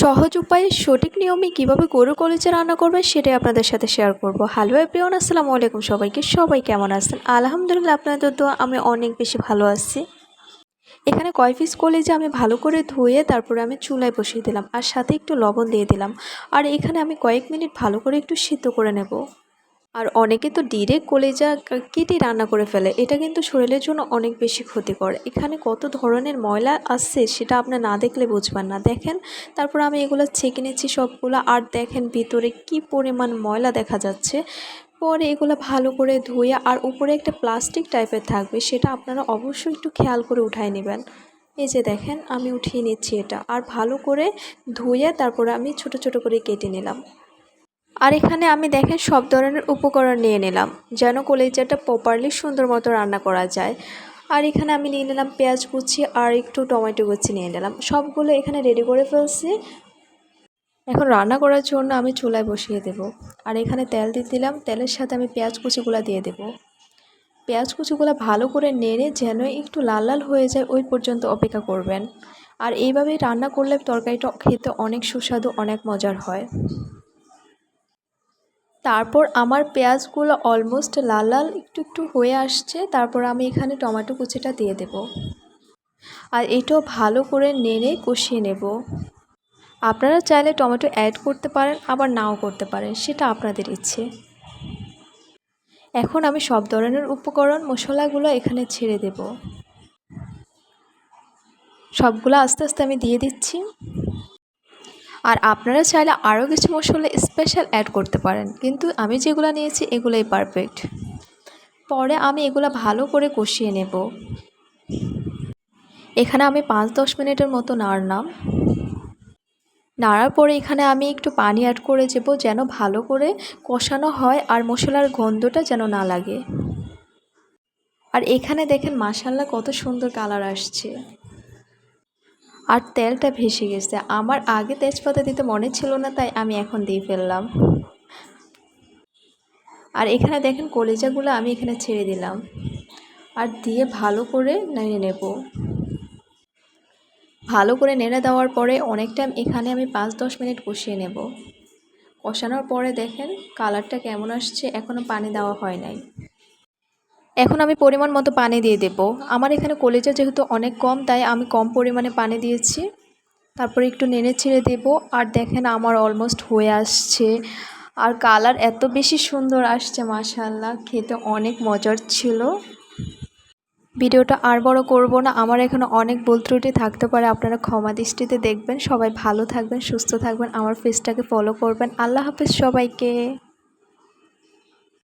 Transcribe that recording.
সহজ উপায়ে সঠিক নিয়মে কীভাবে গরু কলেজে রান্না করবেন সেটাই আপনাদের সাথে শেয়ার করব। হ্যালো প্রিয়ন আসসালামু আলাইকুম সবাইকে। সবাই কেমন আছেন? আলহামদুলিল্লাহ, আপনাদের তো আমি অনেক বেশি ভালো আছি। এখানে কয় পিস কলেজে আমি ভালো করে ধুয়ে তারপরে আমি চুলায় বসিয়ে দিলাম। আর সাথে একটু লবণ দিয়ে দিলাম। আর এখানে আমি কয়েক মিনিট ভালো করে একটু সিদ্ধ করে নেব। আর অনেকে তো ডিরেক্ট কলেজা কেটে রান্না করে ফেলে। এটা কিন্তু শরীরের জন্য অনেক বেশি ক্ষতিকর। এখানে কত ধরনের ময়লা আসছে সেটা আপনি না দেখলে বুঝবেন না। দেখেন, তারপর আমি এগুলো ছেঁকে নিচ্ছি সবগুলো। আর দেখেন ভিতরে কি পরিমাণ ময়লা দেখা যাচ্ছে। পরে এগুলো ভালো করে ধুয়ে আর উপরে একটা প্লাস্টিক টাইপের থাকবে, সেটা আপনারা অবশ্যই একটু খেয়াল করে উঠায় নেবেন। এই যে দেখেন, আমি উঠিয়ে নিচ্ছি এটা। আর ভালো করে ধুয়ে তারপরে আমি ছোট ছোট করে কেটে নিলাম। আর এখানে আমি দেখেন সব ধরনের উপকরণ নিয়ে নিলাম, যেন কলেজাটা প্রপারলি সুন্দর মতো রান্না করা যায়। আর এখানে আমি নিয়ে নিলাম পেঁয়াজ কুচি আর একটু টমেটো কুচি নিয়ে নিলাম। সবগুলো এখানে রেডি করে ফেলছি। এখন রান্না করার জন্য আমি চুলায় বসিয়ে দেব। আর এখানে তেল দিয়ে দিলাম, তেলের সাথে আমি পেঁয়াজ কুচিগুলো দিয়ে দেব। পেঁয়াজ কুচিগুলো ভালো করে নেড়ে যেন একটু লাল লাল হয়ে যায়, ওই পর্যন্ত অপেক্ষা করবেন। আর এইভাবেই রান্না করলে তরকারিটা খেতে অনেক সুস্বাদু, অনেক মজার হয়। তারপর আমার পেঁয়াজগুলো অলমোস্ট লাল লাল একটু একটু হয়ে আসছে, তারপর আমি এখানে টমেটো কুচিটা দিয়ে দেব। আর এটাও ভালো করে নেড়ে কষিয়ে নেব। আপনারা চাইলে টমেটো অ্যাড করতে পারেন, আবার নাও করতে পারেন, সেটা আপনাদের ইচ্ছে। এখন আমি সব ধরনের উপকরণ, মশলাগুলো এখানে ছেড়ে দেব। সবগুলো আস্তে আস্তে আমি দিয়ে দিচ্ছি। আর আপনারা চাইলে আরও কিছু মশলা স্পেশাল অ্যাড করতে পারেন। কিন্তু আমি যেগুলো নিয়েছি, এগুলোই পারফেক্ট পরে আমি এগুলো ভালো করে কষিয়ে নেব। এখানে আমি পাঁচ দশ মিনিটের মতো নাড়লাম। নাড়ার পরে এখানে আমি একটু পানি অ্যাড করে দেবো যেন ভালো করে কষানো হয় আর মশলার গন্ধটা যেন না লাগে। আর এখানে দেখেন মাসাল্লা কত সুন্দর কালার আসছে। আর তেলটা ভেসে গেছে। আমার আগে তেজপাতা দিতে মনে ছিল না, তাই আমি এখন দিয়ে ফেললাম। আর এখানে দেখেন কলেজাগুলো আমি এখানে ছেড়ে দিলাম। আর দিয়ে ভালো করে নেড়ে নেব। ভালো করে নেড়ে দেওয়ার পরে অনেক টাইম এখানে আমি পাঁচ দশ মিনিট কষিয়ে নেব। কষানোর পরে দেখেন কালারটা কেমন আসছে এখনও পানি দেওয়া হয় নাই। এখন আমি পরিমাণ মতো পানি দিয়ে দেব। আমার এখানে কলেজা যেহেতু অনেক কম, তাই আমি কম পরিমাণে পানি দিয়েছি। তারপরে একটু নেড়ে ছেড়ে দেবো। আর দেখেন আমার অলমোস্ট হয়ে আসছে। আর কালার এত বেশি সুন্দর আসছে মাশাল্লাহ খেতে অনেক মজার ছিল। ভিডিওটা আর বড় করব না। আমার এখানে অনেক ভুল ত্রুটি থাকতে পারে। আপনারা ক্ষমা দৃষ্টিতে দেখবেন। সবাই ভালো থাকবেন, সুস্থ থাকবেন। আমার ফেসটাকে ফলো করবেন। আল্লাহ হাফেজ সবাইকে।